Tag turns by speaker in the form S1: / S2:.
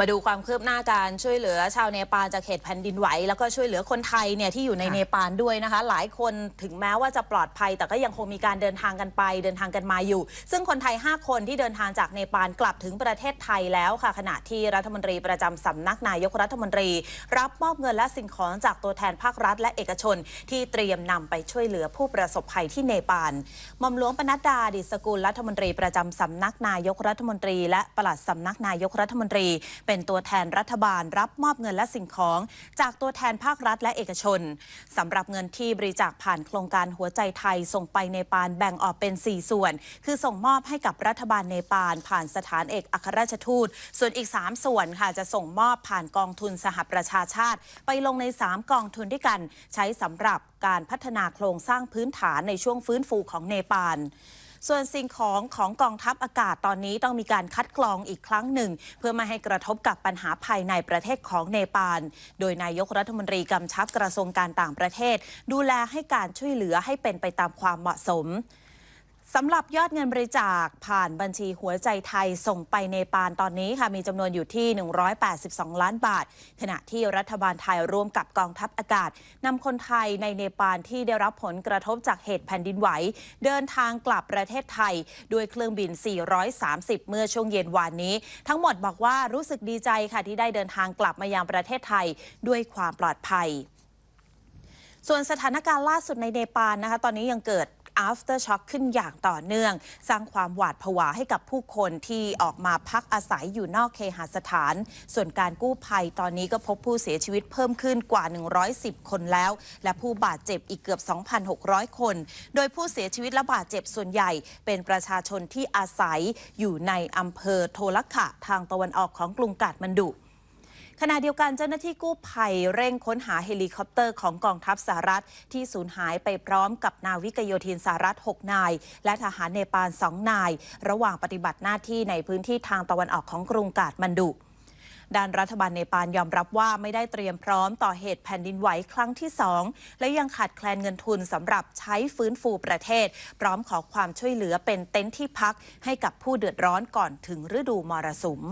S1: มาดูความคืบหน้าการช่วยเหลือชาวเนปาลจากเหตุแผ่นดินไหว แล้วก็ช่วยเหลือคนไทยเนี่ยที่อยู่ใน
S2: ค่ะ
S1: เนปาลด้วยนะคะ หลายคนถึงแม้ว่าจะปลอดภัย แต่ก็ยังคงมีการเดินทางกันไป เดินทางกันมาอยู่ ซึ่งคนไทย 5 คนที่เดินทางจากเนปาลกลับถึงประเทศไทยแล้วค่ะ ขณะที่รัฐมนตรีประจำสำนักนายกรัฐมนตรี รับมอบเงินและสิ่งของจากตัวแทนภาครัฐ และเอกชน ที่เตรียมนำไปช่วยเหลือผู้ประสบภัยที่เนปาลหม่อมหลวงปนัดดาดิษกุลรัฐมนตรีประจำสำนักนายกรัฐมนตรี และปลัดสำนักนายกรัฐมนตรีเป็นตัวแทนรัฐบาลรับมอบเงินและสิ่งของ จากตัวแทนภาครัฐและเอกชนสำหรับเงินที่บริจาคผ่านโครงการหัวใจไทยส่งไปเนปาลแบ่งออกเป็น 4 ส่วน คือส่งมอบให้กับรัฐบาลเนปาลผ่านสถานเอกอัครราชทูต ส่วนอีก 3 ส่วนค่ะจะส่งมอบผ่านกองทุนสหประชาชาติ ไปลงใน 3 กองทุนด้วยกันใช้สำหรับการพัฒนาโครงสร้างพื้นฐานในช่วงฟื้นฟูของเนปาลส่วนสิ่งของของกองทัพอากาศตอนนี้ต้องมีการคัดกรองอีกครั้งหนึ่ง เพื่อไม่ให้กระทบกับปัญหาภายในประเทศของเนปาล โดยนายกรัฐมนตรีกำชับกระทรวงการต่างประเทศ ดูแลให้การช่วยเหลือให้เป็นไปตามความเหมาะสม สำหรับยอดเงินบริจาคผ่านบัญชีหัวใจไทยส่งไปเนปาลตอนนี้ค่ะมีจำนวนอยู่ที่ 182 ล้านบาท ขณะที่รัฐบาลไทยร่วมกับกองทัพอากาศนำคนไทยในเนปาลที่ได้รับผลกระทบจากเหตุแผ่นดินไหว เดินทางกลับประเทศไทย ด้วยเครื่องบิน 430 เมื่อช่วงเย็นวานนี้ ทั้งหมดบอกว่ารู้สึกดีใจค่ะที่ได้เดินทางกลับมายังประเทศไทยด้วยความปลอดภัยส่วนสถานการณ์ล่าสุดในเนปาลนะคะ ตอนนี้ยังเกิด after shock ขึ้นอย่างต่อเนื่อง สร้างความหวาดผวาให้กับผู้คนที่ออกมาพักอาศัยอยู่นอกเคหสถาน ส่วนการกู้ภัยตอนนี้ก็พบผู้เสียชีวิตเพิ่มขึ้นกว่า 110 คนแล้ว และผู้บาดเจ็บอีกเกือบ 2,600 คน โดยผู้เสียชีวิตและบาดเจ็บส่วนใหญ่เป็นประชาชนที่อาศัยอยู่ในอำเภอโทลักขะทางตะวันออกของกรุงกาดมันดุ ขณะเดียวกันเจ้าหน้าที่กู้ภัยเร่งค้นหาเฮลิคอปเตอร์ของกองทัพสหรัฐ ที่สูญหายไปพร้อมกับนาวิกโยธินสหรัฐ 6 นาย และทหารเนปาล2นาย ระหว่างปฏิบัติหน้าที่ในพื้นที่ทางตะวันออกของกรุงกาดมันดุด้านรัฐบาลเนปาลยอมรับว่าไม่ได้เตรียมพร้อมต่อเหตุแผ่นดินไหวครั้งที่สองและยังขาดแคลนเงินทุนสำหรับใช้ฟื้นฟูประเทศ พร้อมขอความช่วยเหลือเป็นเต็นท์ที่พักให้กับผู้เดือดร้อนก่อนถึงฤดูมรสุม